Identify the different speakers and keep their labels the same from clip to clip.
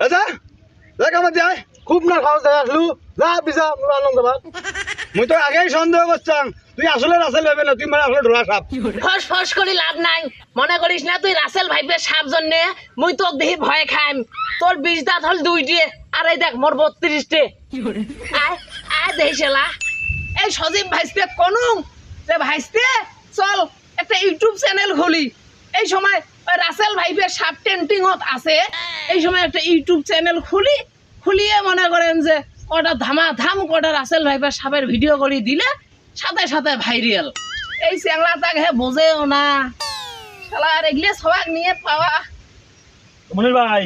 Speaker 1: যা যা কামত যায় খুব না খাওয়া যায় আসলু। যা মোর আনন্দ ভাত। মুই তো আগেই সন্দেহ করছাম তুই আসলে রাসেল ভেবে না তুই মানে আসলে ঢোলা সাপ।
Speaker 2: ফস ফস করি লাভ নাই। মনে করিস না তুই রাসেল ভাইপের সাপ জন্যে মুই তোক দেখি ভয় খাইম। তোর বিশ দাঁত হল দুইটে আর এই দেখ মোর বত্রিশটে। আয় আয় দেখিসেলা এই সজীব ভাইস্তে কোনু যে ভাইস্তে চল একটা ইউটিউব চ্যানেল খুলি। এই সময় রাসেল ভাইপের সাপ টেন্টিংত আছে। এই সময় একটা ইউটিউব চ্যানেল খুলি খুলিয়ে মনে করেন যে কটা ধামা ধাম কটা রাসেল ভাইপের সাপের ভিডিও করে দিলে সাথে সাথে ভাইরাল। এই চ্যাংলা তাক হে বোঝেও না। শালা আর এগুলো সবাক নিয়ে পাওয়া।
Speaker 3: মনির ভাই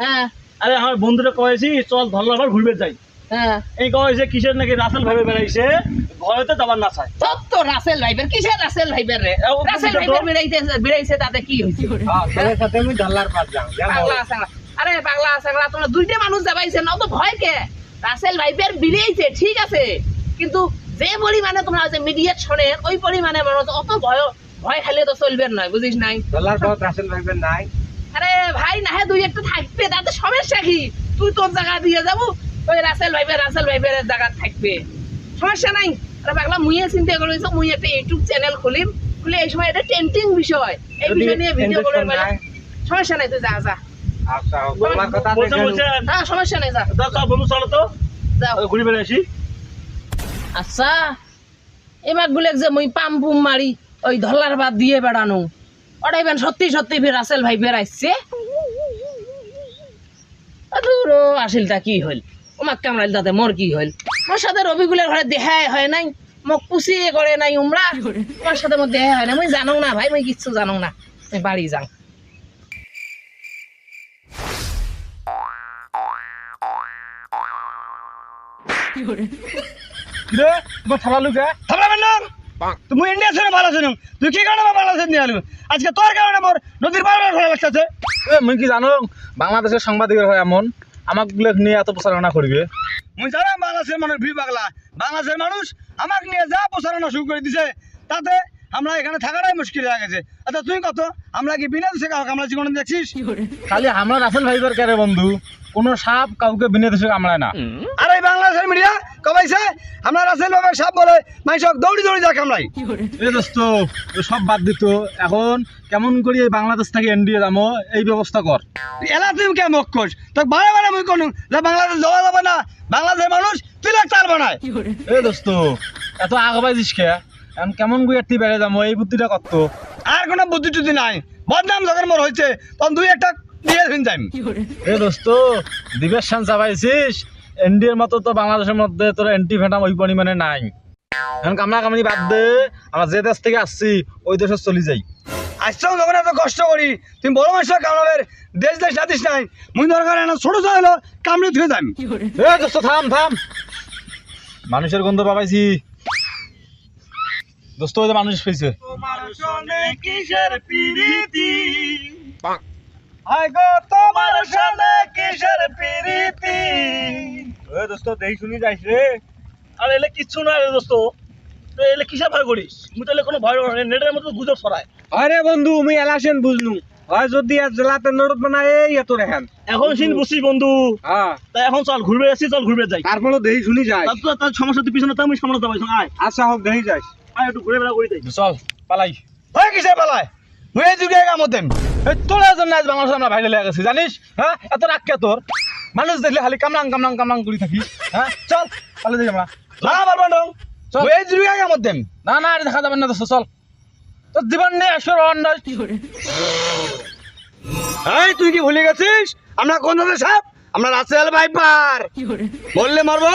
Speaker 2: হ্যাঁ।
Speaker 3: আরে আমার বন্ধুরা কয়েছি চল ধরলাবার ঘুরবে যাই।
Speaker 2: হ্যাঁ।
Speaker 3: এই কয়েছে কিসের নাকি রাসেল ভাবে বেড়াইছে? যাবার না চায়
Speaker 2: তোর তো রাসেল ভাইবের। কিসের রাসেল ভাইবের রে? রাসেল ভাইবের বেড়াইতে বেড়াইছে তাতে কি
Speaker 1: তোর সাথে যাম
Speaker 2: পাগলা আরে পাগলা তোমরা দুইটা মানুষ অত ভয় কে? রাসেল ভাইবের বেড়াইছে ঠিক আছে। কিন্তু যে পরিমাণে তোমরা যে মিডিয়েট শোনেন ওই পরিমাণে মানুষ অত ভয় ভয় খাইলে তো চলবে নয় বুঝিস নাই?
Speaker 1: পাত রাসেল ভাইবেন নাই।
Speaker 2: আরে ভাই না দুই একটা থাকবে তাতে সমস্যা কি? তুই তোর জায়গা দিয়ে যাব ওই রাসেল ভাইবের রাসেল ভাইবের জায়গা থাকবে। সমস্যা নাই। আরে পাগলা মুইয়ে চিন্তা করেছ মুই একটা ইউটিউব চ্যানেল খুলিম। খুলে এই সময় এটা টেন্টিং বিষয়। এই বিষয় নিয়ে ভিডিও করে সমস্যা নাই তুই যা যা।
Speaker 1: আচ্ছা
Speaker 2: হ্যাঁ সমস্যা নাই যা।
Speaker 3: দাও, চল বন্ধু চলো তো। ঘুরে বেড়াইছি
Speaker 2: আচ্ছা এবার যে মুই পাম পুম মারি ওই ধলার বাদ দিয়ে বেড়ানো। ওটাই বেন সত্যি সত্যি ফির রাসেল ভাই বেড়াইছে। আদুরো আসিলটা কি হইল? ওমাক কামড়াইল তাতে মোর কি হইল? মোর সাথে রবিগুলের ঘরে দেহাই হয় নাই মোক পুষিয়ে করে নাই উমরা। তোমার সাথে মোর দেহাই হয় না মুই জানো না ভাই মুই কিচ্ছু জানো না আমি বাড়ি যাং।
Speaker 1: রে। তোমার থামালু কে থামলাবেন না তুমি ইন্ডিয়া ছেড়ে ভালো আছো তুই কি কারণে নিয়ে আলু আজকে তোর কারণে মোর নদীর পাড়ে ঘোরা লাগতেছে।
Speaker 4: এ মুই কি জানো? বাংলাদেশের সাংবাদিকের হয় এমন। আমাক নিয়ে এত প্রচারণা করবে
Speaker 1: মুই জানা বাংলাদেশের মানুষ ভি পাগলা। বাংলাদেশের মানুষ আমাকে নিয়ে যা প্রচারণা শুরু করে দিছে তাতে আমরা এখানে থাকাটাই মুশকিল হয়ে গেছে। আচ্ছা তুই কত? আমরা কি বিনা দেশে কাউকে আমরা জীবনে দেখছিস
Speaker 4: খালি আমরা রাসেল ভাইবার কারে বন্ধু কোনো সাপ কাউকে বিনে দেশে কামড়ায় না।
Speaker 1: আর এই বাংলাদেশের মিডিয়া কবাইছে আমরা রাসেল বাবার সাপ বলে মাইসক দৌড়ি দৌড়ি যা কামড়াই
Speaker 4: এ দোস্ত সব বাদ দিত এখন কেমন করি এই বাংলাদেশ থেকে ইন্ডিয়া যাব? এই ব্যবস্থা কর।
Speaker 1: এলা তুই কে মুখ কোষ তো বারে বারে মুই কোন যে বাংলাদেশ যাওয়া যাবে না বাংলাদেশের মানুষ তুই তার বানায়।
Speaker 4: এ দোস্ত এত আগাবাই দিস কে? এখন কেমন করে একটি বেড়ে যাব? এই বুদ্ধিটা করতো
Speaker 1: আর কোনো বুদ্ধি টুদ্ধি নাই। বদনাম যখন মোর হয়েছে তখন দুই একটা দিয়ে যাইম।
Speaker 4: এ দোস্ত দিবেশ শান চাপাইছিস? ইন্ডিয়ার মতো তো বাংলাদেশের মধ্যে তোর এন্টি ফেটাম ওই পরিমাণে নাই। এখন কামলা কামনি বাদ দে আমরা যে দেশ থেকে আসছি ওই দেশে চলে যাই।
Speaker 1: আসছেও যখন এত কষ্ট করি তুমি বড় মানুষের কামড়াবের দেশ দেশ জাতিস নাই। মুই দরকার না ছোট ছোট হলো কামড়ে ধুয়ে
Speaker 4: এ দোস্ত থাম থাম। মানুষের গন্ধ পাবাইছি। দোস্ত ওই যে মানুষ পেয়েছে।
Speaker 1: কিসের পিরিতি? হাই গো তোমার সামনে কিসের পিরিতি?
Speaker 3: দোস্ত শুনি যাইস রে। আর এলে কিচ্ছু না রে দোস্ত। তো এলে কিসের ভয় করিস? মুই তাহলে কোনো ভয় না। নেটের মধ্যে গুজব ছড়ায়।
Speaker 4: আরে বন্ধু মুই এলাসেন বুঝলু হয় যদি আর জেলাতে নরদ বানায় এই এত রেখান
Speaker 3: এখন সিন বুঝছিস বন্ধু?
Speaker 4: হ্যাঁ।
Speaker 3: এখন চল ঘুরবে আসছি চল ঘুরবে যাই।
Speaker 4: তারপরে দেহি শুনি যায়
Speaker 3: তার তো তার সমস্যা তুই পিছনে তো আমি সামনে যাবাই আয়।
Speaker 4: আচ্ছা হোক দেহি যাই।
Speaker 3: আয় একটু ঘুরে বেড়া করি যাই
Speaker 4: চল পালাই।
Speaker 1: ওই কিসের পালায়? যুগে
Speaker 4: তোর জন্য আজ আমরা গেছি জানিস? হ্যাঁ এত রাগ কে তোর মানুষ দেখলে খালি কামলাং কামলাং কামলাং করি থাকি। হ্যাঁ চল পালে যাই আমরা
Speaker 1: না না যুগে
Speaker 4: এটা দেখা যাবে না চল তোর জীবন আসর
Speaker 1: এই তুই কি ভুলে গেছিস? আমরা কোন ধরনের সাপ আমরা রাসেল ভাইপার বললে মারবো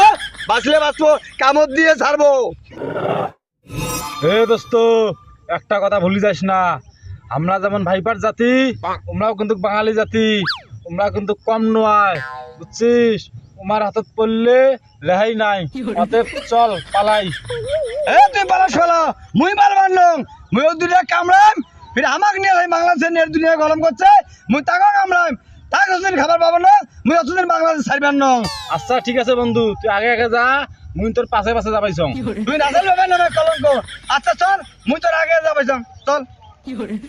Speaker 1: বাঁচলে বাঁচবো কামত দিয়ে ছাড়বো
Speaker 4: এ দোস্ত একটা কথা ভুলি যাস না। আমরা যেমন ভাইপার জাতি তোমরাও কিন্তু বাঙালি জাতি। তোমরা কিন্তু কম নয় বুঝছিস? তোমার হাতত পড়লে রেহাই নাই। অতএব চল পালাই।
Speaker 1: এ তুই পালাস ফেলা মুই পারবার নং মুই দুনিয়া কামড়াম ফির আমাক নিয়ে বাংলাদেশের নেট দুনিয়া গরম করছে। মুই তাকে কামড়াম তাক অতদিন খাবার পাবো না। মুই অতদিন বাংলাদেশ ছাড়বার নং।
Speaker 4: আচ্ছা ঠিক আছে বন্ধু তুই আগে আগে যা। মুই তোর পাশে পাশে যাবাইছ
Speaker 1: তুই রাসেল ভাইবার নামে কলঙ্ক। আচ্ছা চল মুই তোর আগে যাবাইছাম চল।
Speaker 3: 有人。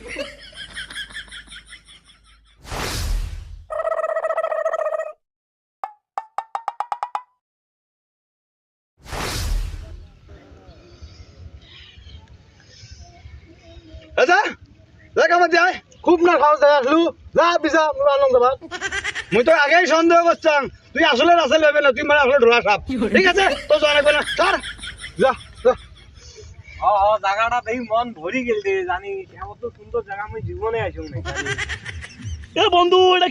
Speaker 3: আচ্ছা
Speaker 1: খুব না খাওয়া যায় আসলু। যা পিসা মোরা আনন্দ ভাত
Speaker 3: মুই তো আগেই সন্দেহ করছাম তুই আসলে রাসেল ভেবে না তুই মানে আসলে ঢোলা সাপ। ঠিক আছে তো জানাবে না। যা। যা
Speaker 4: হ হ জায়গাটা দেখি মন ভরি গেল রে জানি এমন তো সুন্দর জায়গা আমি জীবনে আসুন নাই এ বন্ধু এটা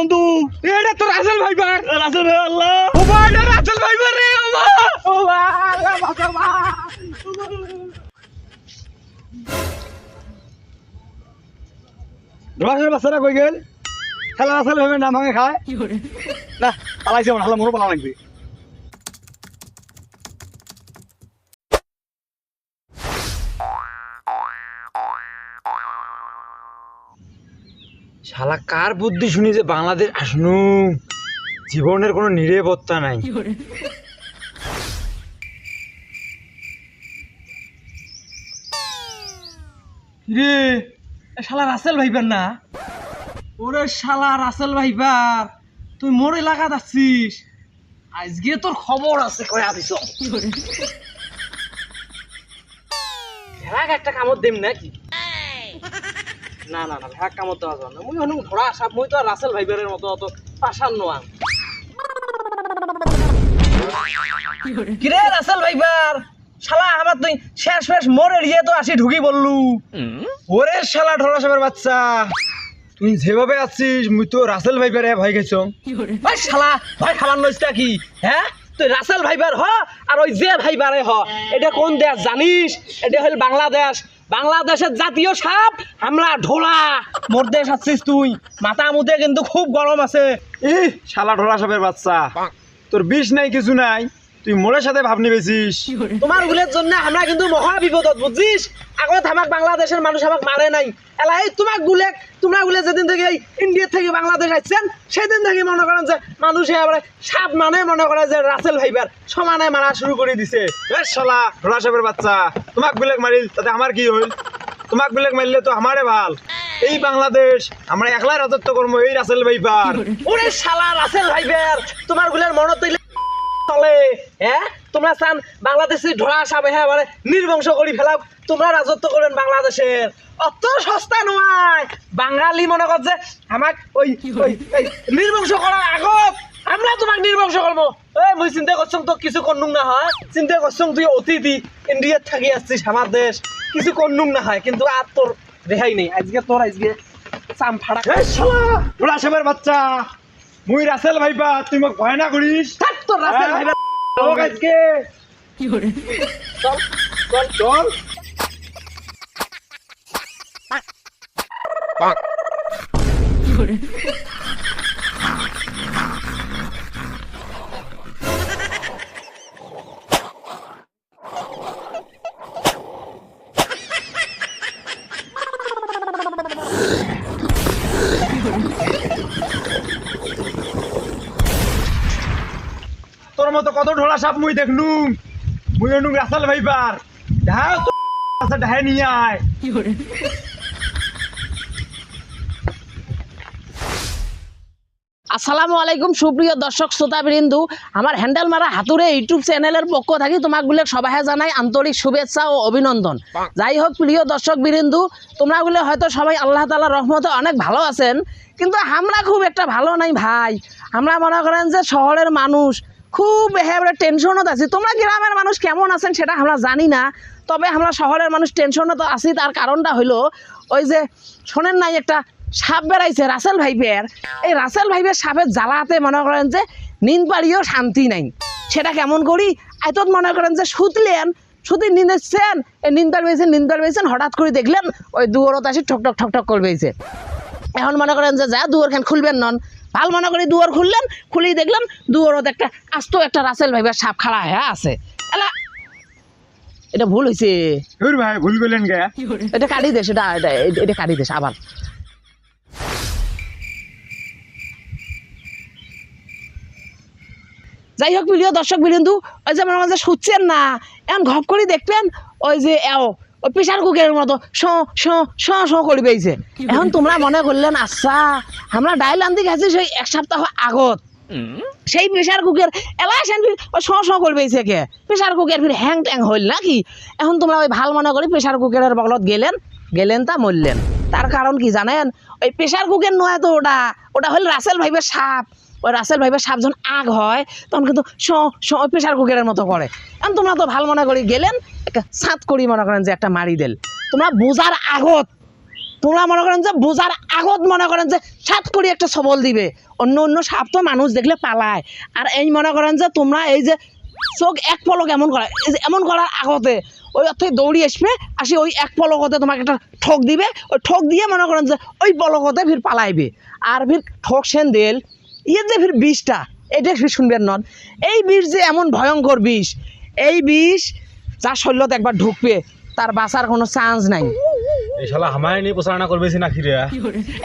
Speaker 4: বন্ধু?
Speaker 3: এটা তো রাসেল ভাইবার
Speaker 4: এ রাসেল ভাই আল্লাহ।
Speaker 3: ও ভাই এটা রাসেল ভাইবার রে ও মা। ও মা আল্লাহ বাঁচা বাচ্চারা কই গেল। খেলা রাসেল ভেবে নাম ভাঙে খায়? না পালাইছে মনে হলো মোরও পালা লাগবে
Speaker 1: শালা কার বুদ্ধি শুনি যে বাংলাদেশ আসনু? জীবনের কোনো নিরাপত্তা নাই।
Speaker 2: রে শালা রাসেল ভাইবার না? ওরে শালা রাসেল ভাইবার তুই মোর এলাকাত আসছিস? আজকে তোর খবর আছে কয়া ভেড়াক একটা কামত দিম নাকি? না না না ভেড়াক কামত দেওয়া যাবে না। মুই হনুম ধরা আসাব মুই তো আর রাসেল ভাইবারের মতো অত পাশান নোয়াম কিরে রাসেল ভাইবার শালা আমার তুই শেষ শেষ মোর এড়িয়ে তো আসি ঢুকি বললু
Speaker 1: ওরে শালা ঢোলা সাপের বাচ্চা তুই যেভাবে আছিস মুই তো রাসেল ভাইবারে ভয় গেছ
Speaker 2: ভাই শালা ভয় খাবার নইসটা কি? হ্যাঁ? তুই রাসেল ভাইবার হ আর ওই যে ভাইবারে হ। এটা কোন দেশ জানিস? এটা হল বাংলাদেশ। বাংলাদেশের জাতীয় সাপ আমরা ঢোলা। মরতে আছিস তুই। মাথা মুদে কিন্তু খুব গরম আছে।
Speaker 1: ই শালা ঢোলা সাপের বাচ্চা। তোর বিষ নাই, কিছু নাই। তুই মোরের সাথে ভাবনি বেছিস
Speaker 2: তোমার গুলের জন্য আমরা কিন্তু মহা বিপদত বুঝছিস? আগত আমাক বাংলাদেশের মানুষ আমাক মারে নাই। এলা এই তোমাক গুলে তোমরা গুলে যেদিন থেকে এই ইন্ডিয়া থেকে বাংলাদেশ আসছেন সেদিন থেকে মনে করেন যে মানুষে আবার সাপ মানে মনে করে যে রাসেল ভাইবার সমানে মারা শুরু করে দিছে।
Speaker 1: এ শালা ঢোলা সাপের বাচ্চা তোমাক বিলেক মারিল তাতে আমার কি হইল? তোমাক বিলেক মারলে তো আমারে ভালো। এই বাংলাদেশ আমরা একলাই রাজত্ব করব এই রাসেল ভাইবার।
Speaker 2: ওরে শালা রাসেল ভাইবার তোমার গুলের মনত চলে হ্যাঁ তোমরা চান বাংলাদেশে ধরা সাবে হ্যাঁ মানে নির্বংশ করি ফেলাও। তোমরা রাজত্ব করেন বাংলাদেশের। অত সস্তা নয়। বাঙালি মনে কর যে আমাক ওই ওই নির্বংশ করার আগত। আমরা তোমাক নির্বংশ করব। এই মুই চিন্তা করছং তো কিছু করনুম না হয়। চিন্তা করছং তুই অতিথি। ইন্ডিয়াত থাকি আসছিস আমার দেশ। কিছু করনুম না হয়। কিন্তু আর তোর রেহাই নেই। আজকে তোর আজকে চাম ফাড়া
Speaker 1: ঢোলা সাপের বাচ্চা! মুই রাসেল ভাইবা তুই মোক ভয় না করিস
Speaker 2: থাক রাসেল
Speaker 1: হ্যাঁ?
Speaker 2: ভাইবা
Speaker 1: চল আজকে
Speaker 2: চল চল
Speaker 1: চল তোর মতো কত ঢোলা সাপ মুই দেখনু মুই অনু রাসেল ভাইবার ঢাও তো আচ্ছা ঢাই নিয়ে আয়।
Speaker 5: আসসালামু আলাইকুম, সুপ্রিয় দর্শক শ্রোতা বৃন্দু আমার হ্যান্ডেল মারা হাতুরে ইউটিউব চ্যানেলের পক্ষ থাকি তোমাকগুলো সবাই জানাই আন্তরিক শুভেচ্ছা ও অভিনন্দন। যাই হোক, প্রিয় দর্শক বৃন্দু তোমরাগুলো হয়তো সবাই আল্লাহ তালা রহমতে অনেক ভালো আছেন, কিন্তু আমরা খুব একটা ভালো নাই ভাই। আমরা মনে করেন যে শহরের মানুষ খুব একেবারে টেনশনত আছি। তোমরা গ্রামের মানুষ কেমন আছেন সেটা আমরা জানি না। তবে আমরা শহরের মানুষ টেনশনত আছি, তার কারণটা হলো ওই যে শোনেন নাই একটা সাপ বেড়াইছে, রাসেল ভাইপের। এই রাসেল ভাইপের সাপের জ্বালাতে মনে করেন যে নিন পাড়িও শান্তি নাই। সেটা কেমন করি? এতত মনে করেন যে শুতলেন শুধু নিন্দেছেন এই নিন্দার পেয়েছেন নিন্দার পেয়েছেন হঠাৎ করে দেখলেন ওই দুয়ারত আসি ঠকঠক ঠকঠক করবেছে এখন মনে করেন যে যা দুয়ার খান খুলবেন নন। ভালো মনে করি দুয়ার খুললেন খুলেই দেখলাম দুয়ারত একটা আস্ত একটা রাসেল ভাইবার সাপ খাড়া হয়ে আছে। এলা এটা ভুল হয়েছে
Speaker 1: ভাই ভুল করলেন গে
Speaker 5: এটা কাটি দে সেটা এটা এটা কাটি দে আবার। যাই হোক প্রিয় দর্শক বীরেন্দু ওই যে আমার মাঝে শুচ্ছেন না এখন ঘপ করে দেখবেন ওই যে এও ওই প্রেশার কুকারের মতো শো শো শো শো করে পেয়েছে এখন তোমরা মনে করলেন আচ্ছা আমরা ডাইল আনতে গেছি সেই এক সপ্তাহ আগত। সেই প্রেশার কুকার এলা সেন ফির ও শো শো করে পেয়েছে কে? প্রেশার কুকার ফির হ্যাং ট্যাং হইল নাকি? এখন তোমরা ওই ভালো মনে করি প্রেশার কুকারের বগলত গেলেন
Speaker 2: গেলেন তা মরলেন। তার কারণ কি জানেন? ওই প্রেশার কুকের নয় তো ওটা ওটা হল রাসেল ভাইবের সাপ। ওই রাসেল ভাইবের সাপ যখন আগ হয় তখন কিন্তু প্রেশার কুকারের মতো করে। এখন তোমরা তো ভালো মনে করি গেলেন সাত করি মনে করেন যে একটা মারি দেল। তোমরা বোঝার আগত, তোমরা মনে করেন যে বোঝার আগত মনে করেন যে সাত করে একটা সবল দিবে। অন্য অন্য সাপ তো মানুষ দেখলে পালায়। আর এই মনে করেন যে তোমরা এই যে চোখ এক পলক এমন করা এই যে এমন করার আগতে ওই অর্থে দৌড়ি আসবে, আসি ওই এক পলকতে তোমাকে একটা ঠক দিবে। ওই ঠক দিয়ে মনে করেন যে ওই পলকতে ফির পালাইবে। আর ফির ঠক সেন দেল ইয়ে যে ফির বিষটা, এটা ফির শুনবেন নন। এই বিষ যে এমন ভয়ঙ্কর বিষ, এই বিষ যার শরীরত একবার ঢুকবে তার বাঁচার কোনো চান্স নাই।
Speaker 4: এই শালা হামায় নিয়ে প্রচারণা করবেছি নাকি রে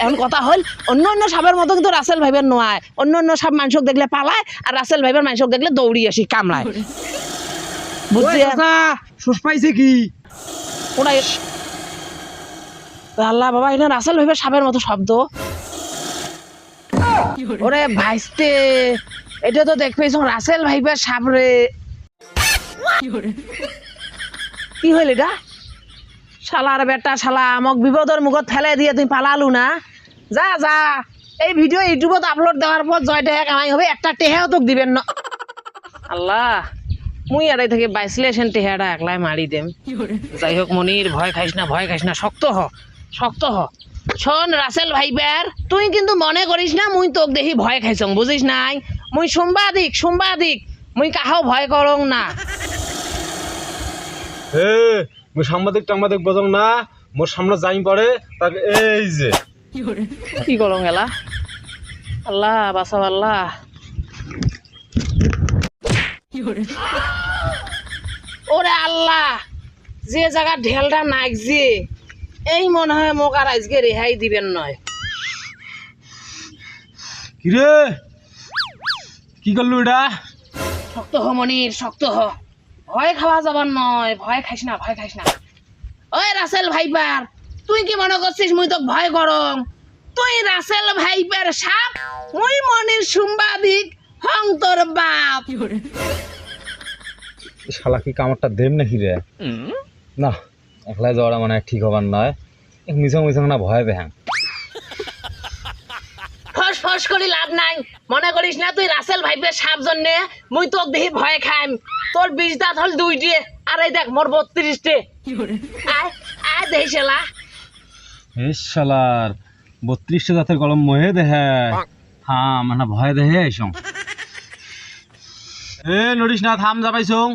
Speaker 2: এখন কথা হল অন্য অন্য সাপের মতো কিন্তু রাসেল ভাইবের নয় অন্য অন্য সাপ মানুষক দেখলে পালায় আর রাসেল ভাইবের মানুষক দেখলে দৌড়ি আসি কামড়ায় বুঝছি
Speaker 1: সুস পাইছে কি?
Speaker 2: ওরা আল্লাহ বাবা এটা রাসেল ভাইবের সাপের মতো শব্দ। ওরে ভাইস্তে এটা তো দেখবে রাসেল ভাইবের সাপ রে। কি হইল এটা শালার বেটা, শালা, আমাক বিপদের মুখত ফেলে দিয়ে তুই পালালু না? যা যা। এই ভিডিও ইউটিউবত আপলোড দেওয়ার পর জয় টেহা কামাই হবে, একটা টেহাও তোক দিবেন না। আল্লাহ, মুই আড়াই থেকে বাইসলে সেন টেহাটা একলাই মারি দেম। যাই হোক, মনির, ভয় খাইস না, ভয় খাইস না, শক্ত হ শক্ত হ। শোন, রাসেল ভাইবার তুই কিন্তু মনে করিস না, মুই তোক দেখি ভয় খাইছং, বুঝিস নাই? মুই সাংবাদিক সাংবাদিক মুই কাহাও ভয় করং না।
Speaker 4: হে মুই সাংবাদিক টাংবাদিক বোঝং না মোর সামনে যাই পড়ে তাকে এই যে।
Speaker 2: কি করং? এলা? আল্লাহ বাসাও আল্লাহ। ওরে আল্লাহ যে জায়গা ঢেলটা নাগছে এই মনে হয় মোক আর আজকে রেহাই দিবেন নয়।
Speaker 4: কিরে? কি করলু এটা?
Speaker 2: শক্ত হ মনির শক্ত হ। ভয় খাওয়া যাবার নয় ভয় খাইস না ভয় খাইস না। ওই রাসেল ভাইপার তুই কি মনে করছিস মুই তো ভয় করং? তুই রাসেল ভাইপার সাপ মুই মনির সাংবাদিক হং তোর বাপ।
Speaker 4: শালা কি কামড়টা দেম নাকি রে? না একলাই যাওয়াটা মানে ঠিক হবার নয়। এক মিছং মিছং না ভয় বেহাং
Speaker 2: ফস ফস করি লাভ নাই। মনে করিস না তুই রাসেল ভাইপের সাপ জন্যে মুই তোক দেখি ভয় খাইম। তোর বিশ দাঁত হল দুইটে আর এই দেখ মোর বত্রিশটে। আয় আয় দেহি শালা।
Speaker 4: এই শালার বত্রিশটা জাতের কলম মহে দেহে। হ্যাঁ মানে ভয় দেহে আইসং। এ নড়িস না থাম যাবাইছং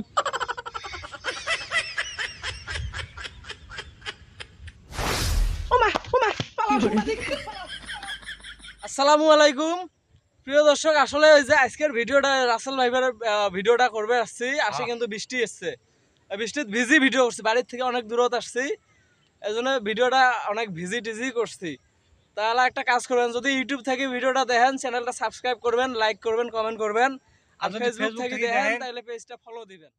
Speaker 6: আসসালামু আলাইকুম। প্রিয় দর্শক আসলে ওই যে আজকের ভিডিওটা রাসেল ভাইবার ভিডিওটা করবে আসছি। আসে কিন্তু বৃষ্টি এসছে। এই বৃষ্টিতে ভিজি ভিডিও করছি বাড়ির থেকে অনেক দূরত আসছি। এই জন্য ভিডিওটা অনেক ভিজি টিজি করছি। তাহলে একটা কাজ করবেন যদি ইউটিউব থেকে ভিডিওটা দেখেন চ্যানেলটা সাবস্ক্রাইব করবেন লাইক করবেন কমেন্ট করবেন। আর ফেসবুক থেকে
Speaker 3: দেখেন,
Speaker 6: তাহলে পেজটা ফলো দিবেন।